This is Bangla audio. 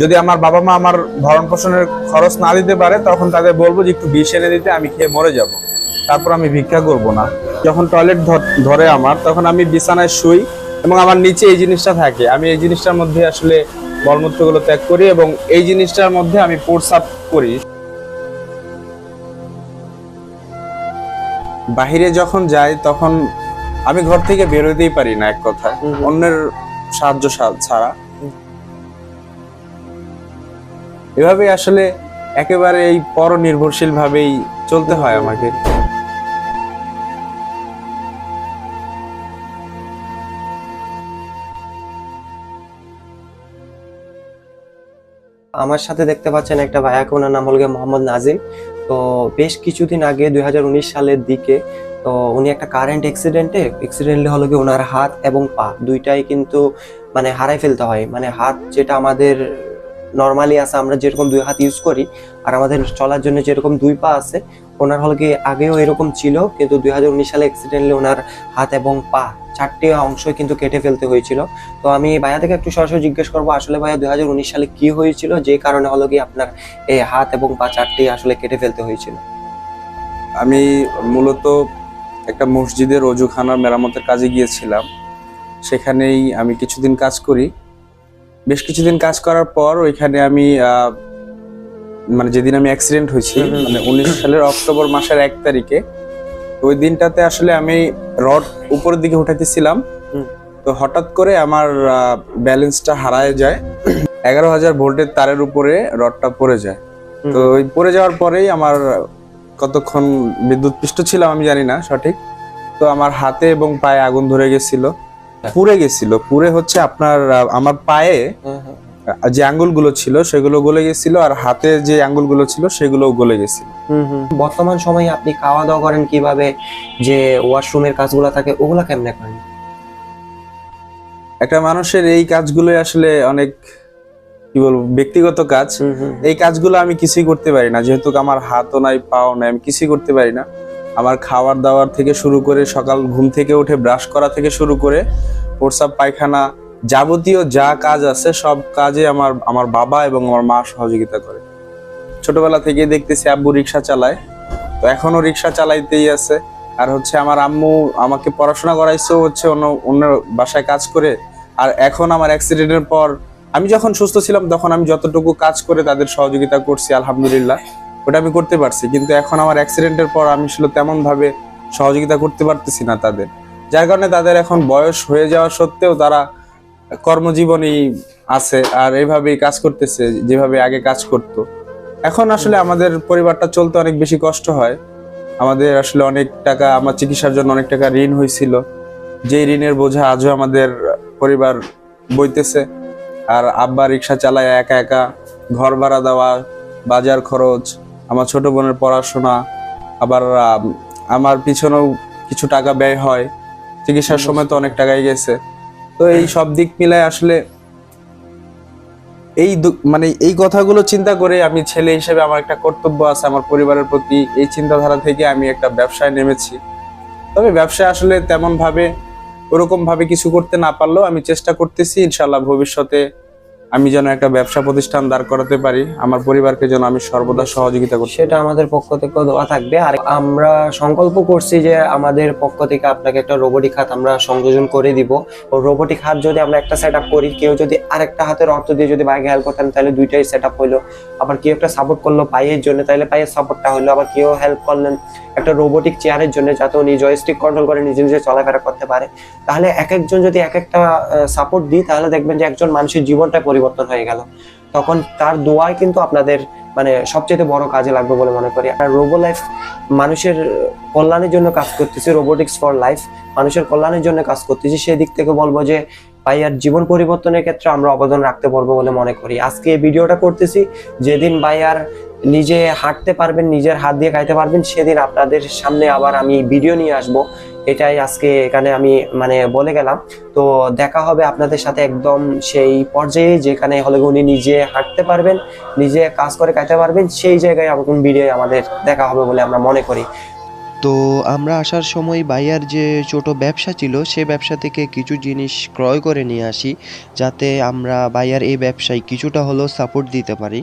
যদি আমার বাবা মা আমার ভরণ পোষণের খরচ না দিতে পারে তখন তাদের বলব যে একটু বিষ এনে দিতে আমি খেয়ে মরে যাব। তারপর আমি ভিক্ষা করব না। যখন টয়লেট ধরে আমার তখন আমি বিছানায় শুই এবং আমার নিচে এই জিনিসটা থাকে। আমি এই জিনিসটার মধ্যে আসলে মলমূত্রগুলো ত্যাগ করি এবং এই জিনিসটার মধ্যে আমি প্রস্রাব করি। বাহিরে যখন যাই তখন আমি ঘর থেকে বেরোতেই পারি না এক হুম। অন্যের সাহায্য ছাড়া। এভাবে আসলে একেবারে এই পর নির্ভরশীল ভাবেই চলতে হয় আমাকে। আমার সাথে দেখতে পাচ্ছেন একটা ভাইয়াকে ওনার নাম হল গিয়ে মোহাম্মদ নাজিম। তো বেশ কিছুদিন আগে, দুই হাজার উনিশ সালের দিকে, তো উনি একটা কারেন্ট অ্যাক্সিডেন্টে অ্যাক্সিডেন্টলি হলো গিয়ে ওনার হাত এবং পা দুইটাই কিন্তু মানে হারাই ফেলতে হয়। মানে হাত যেটা আমাদের নর্মালি আছে, আমরা যেরকম দুই হাত ইউজ করি, আর আমাদের চলার জন্য যেরকম দুই পা আছে, ওনার হল গিয়ে আগেও এরকম ছিল, কিন্তু দুই হাজার উনিশ সালে অ্যাক্সিডেন্টলি ওনার হাত এবং পা চারটে অংশ কিন্তু কেটে ফেলতে হয়েছিল। তো আমি ভাইয়া থেকে একটু সরাসরি জিজ্ঞেস করব, আসলে ভাইয়া দু হাজার উনিশ সালে কি হয়েছিল? যে কারণে হলো কি আপনার এই হাত এবং পা চারটি আসলে কেটে ফেলতে হয়েছিল। আমি মূলত একটা মসজিদের অজুখানার মেরামতের কাজে গিয়েছিলাম। সেখানেই আমি কিছুদিন কাজ করি। বেশ কিছুদিন কাজ করার পর ওইখানে আমি আহ, মানে যেদিন আমি অ্যাক্সিডেন্ট হয়েছি। মানে উনিশ সালের অক্টোবর মাসের এক তারিখে ওই দিনটাতে আসলে আমি রড উপরের দিকে উঠাইতেছিলাম। তো হঠাৎ করে আমার ব্যালেন্সটা হারায় যায়। এগারো হাজার ভোল্টের তারের উপরে রডটা পড়ে যায়। তো ওই পড়ে যাওয়ার পরেই আমার কতক্ষণ বিদ্যুৎ পৃষ্ঠ ছিলাম আমি জানি না সঠিক। তো আমার হাতে এবং পায়ে আগুন ধরে গেছিল। পুড়ে গেছিল। পুড়ে হচ্ছে আপনার আমার পায়ে হ্যাঁ, হ্যাঁ। যে আঙ্গুলগুলো ছিল সেগুলো গলে গেছিল আর হাতে যে আঙ্গুলগুলো ছিল সেগুলো গলে গেছিল। বর্তমান সময়ে আপনি খাওয়া দাওয়া করেন কীভাবে? যে ওয়াশরুমের কাজগুলো থাকে ওগুলা কেমনে করেন? একটা মানুষের এই কাজগুলো আসলে অনেক কি বলব ব্যক্তিগত কাজ। এই কাজগুলো আমি কিছুই করতে পারি না। যেহেতু আমার হাতও নাই পাও নাই আমি কিছুই করতে পারি না। আমার খাওয়ার দাওয়ার থেকে শুরু করে সকাল ঘুম থেকে উঠে ব্রাশ করা থেকে শুরু করে প্রসাব পায়খানা যাবতীয় যা কাজ আছে, সব কাজে আমার আমার বাবা এবং আমার মা সহযোগিতা করে। ছোটবেলা থেকে দেখতেছি আব্বু রিক্সা চালায়, তো এখনও রিক্সা চালাইতেই আছে। আর হচ্ছে আমার আম্মু আমাকে পড়াশোনা করাইছে হচ্ছে অন্য অন্য বাসায় কাজ করে। আর এখন আমার অ্যাক্সিডেন্টের পর আমি যখন সুস্থ ছিলাম, তখন আমি যতটুকু কাজ করে তাদের সহযোগিতা করছি, আলহামদুলিল্লাহ। ওটা আমি করতে পারছি, কিন্তু এখন আমার অ্যাক্সিডেন্টের পর আমি আসলে তেমনভাবে সহযোগিতা করতে পারতেছি না তাদের। যার কারণে তাদের এখন বয়স হয়ে যাওয়া সত্ত্বেও তারা কর্মজীবনী আছে আর এইভাবেই কাজ করতেছে, যেভাবে আগে কাজ করত। এখন আসলে আমাদের পরিবারটা চলতে অনেক বেশি কষ্ট হয়। আমাদের আসলে অনেক টাকা, আমার চিকিৎসার জন্য অনেক টাকা ঋণ হয়েছিল। যেই ঋণের বোঝা আজও আমাদের পরিবার বইতেছে। আর আব্বা রিক্সা চালায় একা একা, ঘর ভাড়া দেওয়া, বাজার খরচ আমার ছোট বোনের পড়াশোনা, আবার আমার পিছনেও কিছু টাকা ব্যয় হয়, চিকিৎসার সময় তো অনেক টাকাই গেছে। তো এই সব দিক মিলায় আসলে এই মানে এই কথাগুলো চিন্তা করে আমি ছেলে হিসেবে আমার একটা কর্তব্য আছে আমার পরিবারের প্রতি, এই চিন্তাধারা থেকে আমি একটা ব্যবসায় নেমেছি। তবে ব্যবসায় আসলে তেমন ভাবে ওরকম ভাবে কিছু করতে না পারলেও আমি চেষ্টা করতেছি ইনশাল্লাহ ভবিষ্যতে আমি যেন একটা ব্যবসা প্রতিষ্ঠান দাঁড় করাতে পারি, আমার পরিবারকে যেন আমি সর্বদা সহযোগিতা করতে সেটা আমাদের পক্ষ থেকেও দেওয়া থাকবে। আর আমরা সংকল্প করছি যে আমাদের পক্ষ থেকে আপনাকে একটা রোবোটিক হাত আমরা সংযোজন করে দিব। রোবোটিক হাত যদি আমরা একটা সেট করি, কেউ যদি আরেকটা হাতের অর্থ দিয়ে যদি বাইকে হেল্প করতেন, তাহলে দুইটাই সেট আপ হইল। আবার কেউ একটা সাপোর্ট করল পায়ের জন্য, তাহলে পায়ের সাপোর্টটা হলো আবার কেউ হেল্প করলেন একটা রোবোটিক চেয়ারের জন্য, যাতে উনি জয়স্টিক কন্ট্রোল করে নিজে নিজে চলাফেরা করতে পারে। তাহলে এক একজন যদি এক একটা সাপোর্ট দিই, তাহলে দেখবেন যে একজন মানুষের জীবনটা পরিবর্তন হয়ে গেল। তখন তার দোয়াই কিন্তু আপনাদের মানে সবচেয়ে বড় কাজে লাগবে বলে মনে করি। আর রোবো লাইফ মানুষের কল্যাণের জন্য কাজ করতেছি রোবোটিক্স ফর লাইফ মানুষের কল্যাণের জন্য কাজ করতেছি। সেই দিক থেকে বলব যে ভাইয়ার জীবন পরিবর্তনের ক্ষেত্রে আমরা অবদান রাখতে পারব বলে মনে করি। আজকে এই ভিডিওটা করতেছি, যেদিন ভাইয়ার নিজে হাঁটতে পারবেন, নিজের হাত দিয়ে খাইতে পারবেন, সেদিন আপনাদের সামনে আবার আমি ভিডিও নিয়ে আসব। এটাই আজকে এখানে আমি মানে বলে গেলাম। তো দেখা হবে আপনাদের সাথে একদম সেই পর্যায়ে যেখানে হলে উনি নিজে হাঁটতে পারবেন, নিজে কাজ করে খাইতে পারবেন, সেই জায়গায় কোন ভিডিও আমাদের দেখা হবে বলে আমরা মনে করি। তো আমরা আসার সময় বাইয়ার যে ছোট ব্যবসা ছিল, সে ব্যবসা থেকে কিছু জিনিস ক্রয় করে নিয়ে আসি, যাতে আমরা বাইয়ার এই ব্যবসায় কিছুটা হলেও সাপোর্ট দিতে পারি।